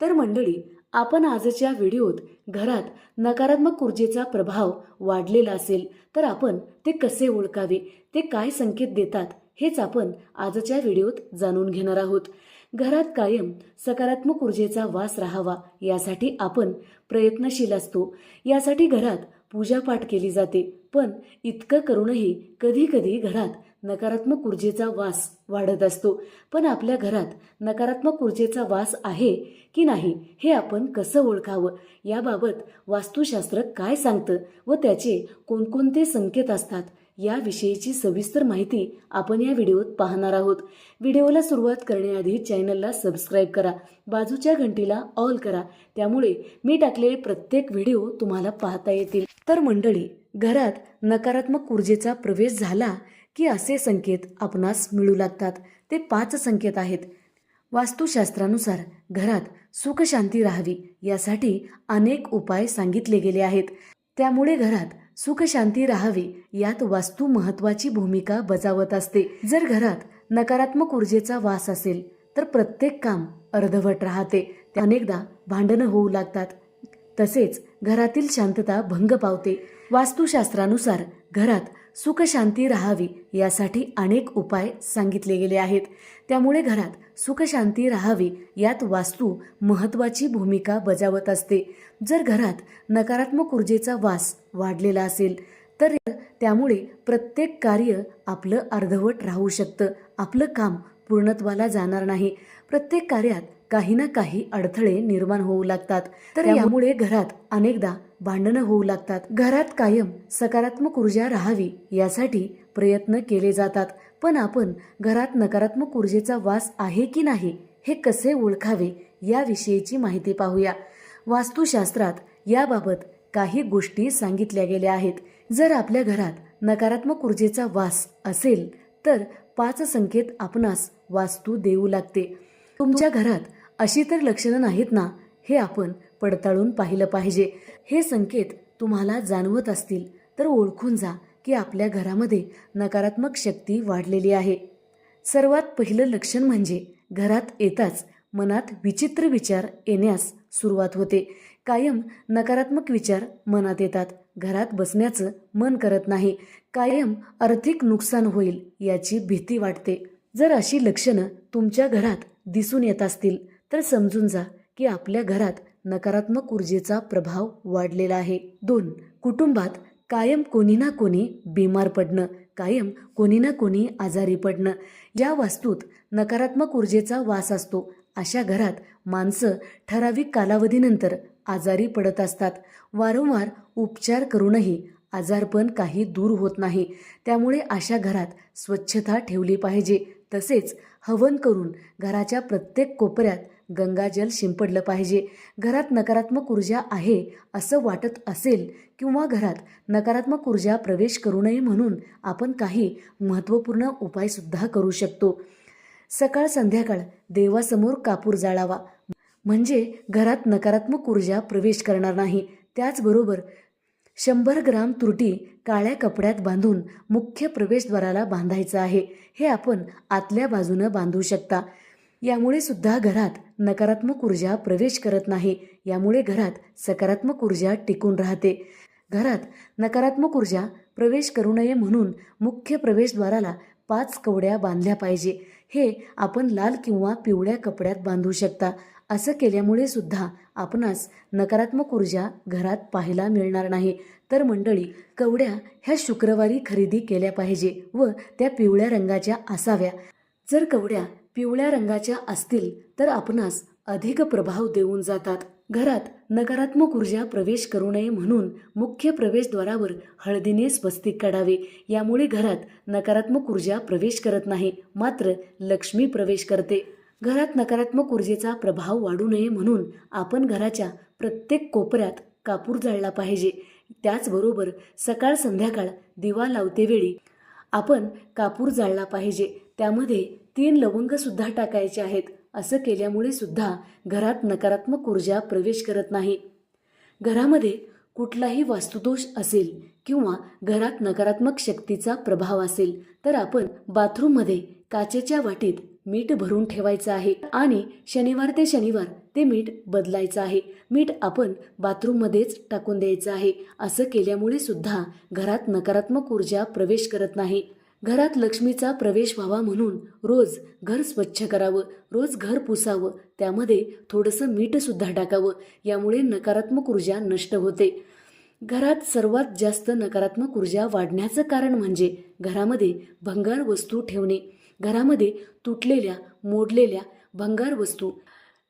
तर मंडळी आपण आजच्या व्हिडिओत घरात नकारात्मक ऊर्जेचा प्रभाव वाढलेला असेल तर आपण ते कसे ओळखावे ते काय संकेत देतात हेच आपण आजच्या व्हिडिओत जाणून घेणार आहोत. घरात कायम सकारात्मक ऊर्जेचा वास राहावा यासाठी आपण प्रयत्नशील असतो. यासाठी घरात पूजापाठ केली जाते. पण इतकं करूनही कधी कधी घरात नकारात्मक ऊर्जेचा वास वाढत असतो. पण आपल्या घरात नकारात्मक ऊर्जेचा वास आहे की नाही हे आपण कसं ओळखावं? याबाबत वास्तुशास्त्र काय सांगतं व त्याचे कोणकोणते संकेत असतात? याविषयीची सविस्तर माहिती आपण या व्हिडिओत पाहणार आहोत. व्हिडिओला सुरुवात करण्याआधी चॅनलला सबस्क्राईब करा बाजूच्या घंटीला ऑल करा त्यामुळे मी टाकलेले प्रत्येक व्हिडिओ तुम्हाला पाहता येतील. तर मंडळी घरात नकारात्मक ऊर्जेचा प्रवेश झाला की असे संकेत आपणास मिळू लागतात. ते पाच संकेत आहेत. वास्तुशास्त्रानुसार घरात सुखशांती राहावी यासाठी अनेक उपाय सांगितले गेले आहेत. त्यामुळे घरात सुखशांती राहावी यात वास्तू महत्वाची भूमिका बजावत असते. जर घरात नकारात्मक ऊर्जेचा वास असेल तर प्रत्येक काम अर्धवट राहते. अनेकदा भांडणं होऊ लागतात. तसेच घरातील शांतता भंग पावते. वास्तुशास्त्रानुसार घरात सुखशांती राहावी यासाठी अनेक उपाय सांगितले गेले आहेत. त्यामुळे घरात सुखशांती राहावी यात वास्तू महत्वाची भूमिका बजावत असते. जर घरात नकारात्मक ऊर्जेचा वास वाढलेला असेल तर त्यामुळे प्रत्येक कार्य आपलं अर्धवट राहू शकतं. आपलं काम पूर्णत्वाला जाणार नाही. प्रत्येक कार्यात काही ना काही अडथळे निर्माण होऊ लागतात. तर यामुळे घरात अनेकदा भांडणं होऊ लागतात. घरात कायम सकारात्मक ऊर्जा राहावी यासाठी प्रयत्न केले जातात. पण आपण घरात नकारात्मक ऊर्जेचा वास आहे की नाही हे कसे ओळखावे याविषयीची माहिती पाहूया. वास्तुशास्त्रात याबाबत काही गोष्टी सांगितल्या गेल्या आहेत. जर आपल्या घरात नकारात्मक ऊर्जेचा वास असेल तर पाच संकेत आपणास वास्तू देऊ लागते. तुमच्या घरात अशी तर लक्षणं नाहीत ना हे आपण पडताळून पाहिलं पाहिजे. हे संकेत तुम्हाला जाणवत असतील तर ओळखून जा की आपल्या घरामध्ये नकारात्मक शक्ती वाढलेली आहे. सर्वात पहिलं लक्षण म्हणजे घरात येताच मनात विचित्र विचार येण्यास सुरुवात होते. कायम नकारात्मक विचार मनात येतात. घरात बसण्याचं मन करत नाही. कायम आर्थिक नुकसान होईल याची भीती वाटते. जर अशी लक्षणं तुमच्या घरात दिसून येत असतील तर समजून जा की आपल्या घरात नकारात्मक ऊर्जेचा प्रभाव वाढलेला आहे. दोन कुटुंबात कायम कोणी ना कोणी बिमार पडणं कायम कोणी ना कोणी आजारी पडणं या वास्तूत नकारात्मक ऊर्जेचा वास असतो. अशा घरात माणसं ठराविक कालावधीनंतर आजारी पडत असतात. वारंवार उपचार करूनही आजारपण काही दूर होत नाही. त्यामुळे अशा घरात स्वच्छता ठेवली पाहिजे. तसेच हवन करून घराच्या प्रत्येक कोपऱ्यात गंगाजल शिंपडलं पाहिजे. घरात नकारात्मक ऊर्जा आहे असं वाटत असेल किंवा घरात नकारात्मक ऊर्जा प्रवेश करू नये म्हणून आपण काही महत्त्वपूर्ण उपायसुद्धा करू शकतो. सकाळ संध्याकाळ देवासमोर कापूर जाळावा. म्हणजे घरात नकारात्मक ऊर्जा प्रवेश करणार नाही. त्याचबरोबर शंभर ग्राम तुरटी काळ्या कपड्यात बांधून मुख्य प्रवेशद्वाराला बांधायचं आहे. हे आपण आतल्या बाजूनं बांधू शकता. यामुळे सुद्धा घरात नकारात्मक ऊर्जा प्रवेश करत नाही. यामुळे घरात सकारात्मक ऊर्जा टिकून राहते. घरात नकारात्मक ऊर्जा प्रवेश करू नये म्हणून मुख्य प्रवेशद्वाराला पाच कवड्या बांधल्या पाहिजे. हे आपण लाल किंवा पिवळ्या कपड्यात बांधू शकता. असं केल्यामुळे सुद्धा आपणास नकारात्मक ऊर्जा घरात पाहायला मिळणार नाही. तर मंडळी कवड्या ह्या शुक्रवारी खरेदी केल्या पाहिजे व त्या पिवळ्या रंगाच्या असाव्या. जर कवड्या पिवळ्या रंगाच्या असतील तर आपणास अधिक प्रभाव देऊन जातात. घरात नकारात्मक ऊर्जा प्रवेश करू नये म्हणून मुख्य प्रवेशद्वारावर हळदीने स्वस्तिक काढावे. यामुळे घरात नकारात्मक ऊर्जा प्रवेश करत नाही मात्र लक्ष्मी प्रवेश करते. घरात नकारात्मक ऊर्जेचा प्रभाव वाढू नये म्हणून आपण घराच्या प्रत्येक कोपऱ्यात कापूर जाळला पाहिजे. त्याचबरोबर सकाळ संध्याकाळ दिवा लावतेवेळी आपण कापूर जाळला पाहिजे. त्यामध्ये तीन लवंग सुद्धा टाकायचे आहेत. असं केल्यामुळे सुद्धा घरात नकारात्मक ऊर्जा प्रवेश करत नाही. घरामध्ये कुठलाही वास्तुदोष असेल किंवा घरात नकारात्मक शक्तीचा प्रभाव असेल तर आपण बाथरूममध्ये काचेच्या वाटीत मीठ भरून ठेवायचं आहे आणि शनिवार ते शनिवार ते मीठ बदलायचं आहे. मीठ आपण बाथरूममध्येच टाकून द्यायचं आहे. असं केल्यामुळे सुद्धा घरात नकारात्मक ऊर्जा प्रवेश करत नाही. घरात लक्ष्मीचा प्रवेश व्हावा म्हणून रोज घर स्वच्छ करावं रोज घर पुसावं त्यामध्ये थोडंसं मीठसुद्धा टाकावं यामुळे नकारात्मक ऊर्जा नष्ट होते. घरात सर्वात जास्त नकारात्मक ऊर्जा वाढण्याचं कारण म्हणजे घरामध्ये भंगार वस्तू ठेवणे. घरामध्ये तुटलेल्या मोडलेल्या भंगार वस्तू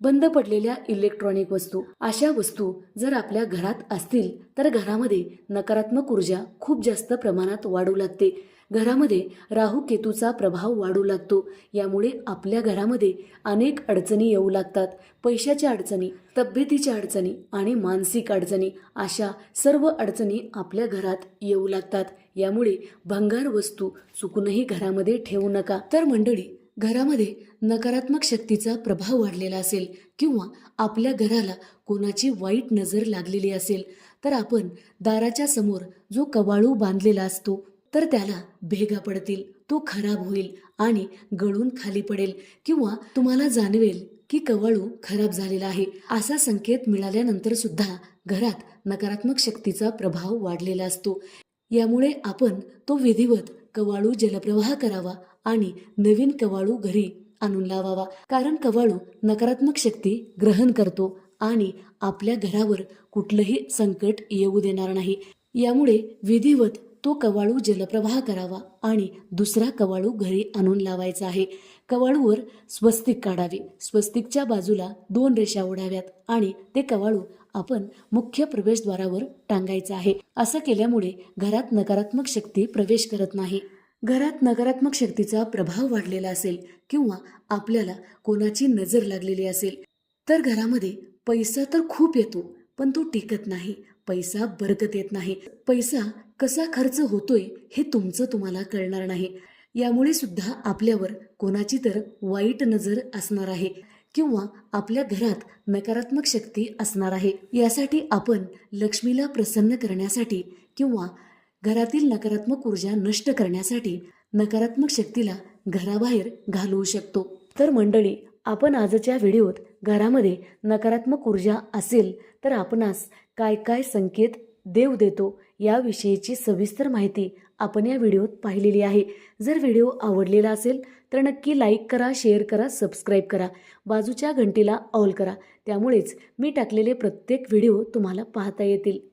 बंद पडलेल्या इलेक्ट्रॉनिक वस्तू. अशा वस्तू जर आपल्या घरात असतील तर घरामध्ये नकारात्मक ऊर्जा खूप जास्त प्रमाणात वाढू लागते. घरामध्ये राहू केतूचा प्रभाव वाढू लागतो. यामुळे आपल्या घरामध्ये अनेक अडचणी येऊ लागतात. पैशाच्या अडचणी तब्येतीच्या अडचणी आणि मानसिक अडचणी अशा सर्व अडचणी आपल्या घरात येऊ लागतात. यामुळे भंगार वस्तू चुकूनही घरामध्ये ठेवू नका. तर मंडळी घरामध्ये नकारात्मक शक्तीचा प्रभाव वाढलेला असेल किंवा आपल्या घराला कोणाची वाईट नजर लागलेली असेल तर आपण दाराच्या समोर जो कवाळू बांधलेला असतो तर त्याला भेगा पडतील. तो खराब होईल आणि गळून खाली पडेल किंवा तुम्हाला जाणवेल की कवाळू खराब झालेला आहे असा संकेत मिळाल्यानंतर सुद्धा घरात नकारात्मक शक्तीचा प्रभाव वाढलेला असतो. यामुळे आपण तो विधिवत कवाळू जलप्रवाह करावा आणि नवीन कवाळू घरी आणून लावावा. कारण कवाळू नकारात्मक शक्ती ग्रहण करतो आणि आपल्या घरावर कुठलंही संकट येऊ देणार नाही. यामुळे विधिवत तो कवाळू जलप्रवाह करावा आणि दुसरा कवाळू घरी आणून लावायचा आहे. कवाळूवर स्वस्तिक काढावे. स्वस्तिकच्या बाजूला दोन रेषा ओढाव्यात आणि ते कवाळू आपण मुख्य प्रवेशद्वारावर टांगायचं आहे. असं केल्यामुळे घरात नकारात्मक शक्ती प्रवेश करत नाही. घरात नकारात्मक शक्तीचा प्रभाव वाढलेला असेल किंवा आपल्याला कोणाची नजर लागलेली असेल तर घरामध्ये पैसा तर खूप येतो पण तो टिकत नाही. पैसा बरकत येत नाही. पैसा कसा खर्च होतोय हे तुमचं तुम्हाला कळणार नाही. यामुळे सुद्धा आपल्यावर कोणाची तर वाईट नजर असणार आहे. किंवा आपल्या घरात नकारात्मक शक्ती असणार आहे. यासाठी आपण लक्ष्मीला प्रसन्न करण्यासाठी किंवा घरातील नकारात्मक ऊर्जा नष्ट करण्यासाठी नकारात्मक शक्तीला घराबाहेर घालवू शकतो. तर मंडळी आपण आजच्या व्हिडिओत घरामध्ये नकारात्मक ऊर्जा असेल तर आपणास काय काय संकेत देव देतो याविषयीची सविस्तर माहिती आपण या व्हिडिओत पाहिलेली आहे. जर व्हिडिओ आवडलेला असेल तर नक्की लाईक करा शेअर करा सबस्क्राईब करा. बाजूच्या घंटीला ऑल करा. त्यामुळेच मी टाकलेले प्रत्येक व्हिडिओ तुम्हाला पाहता येतील.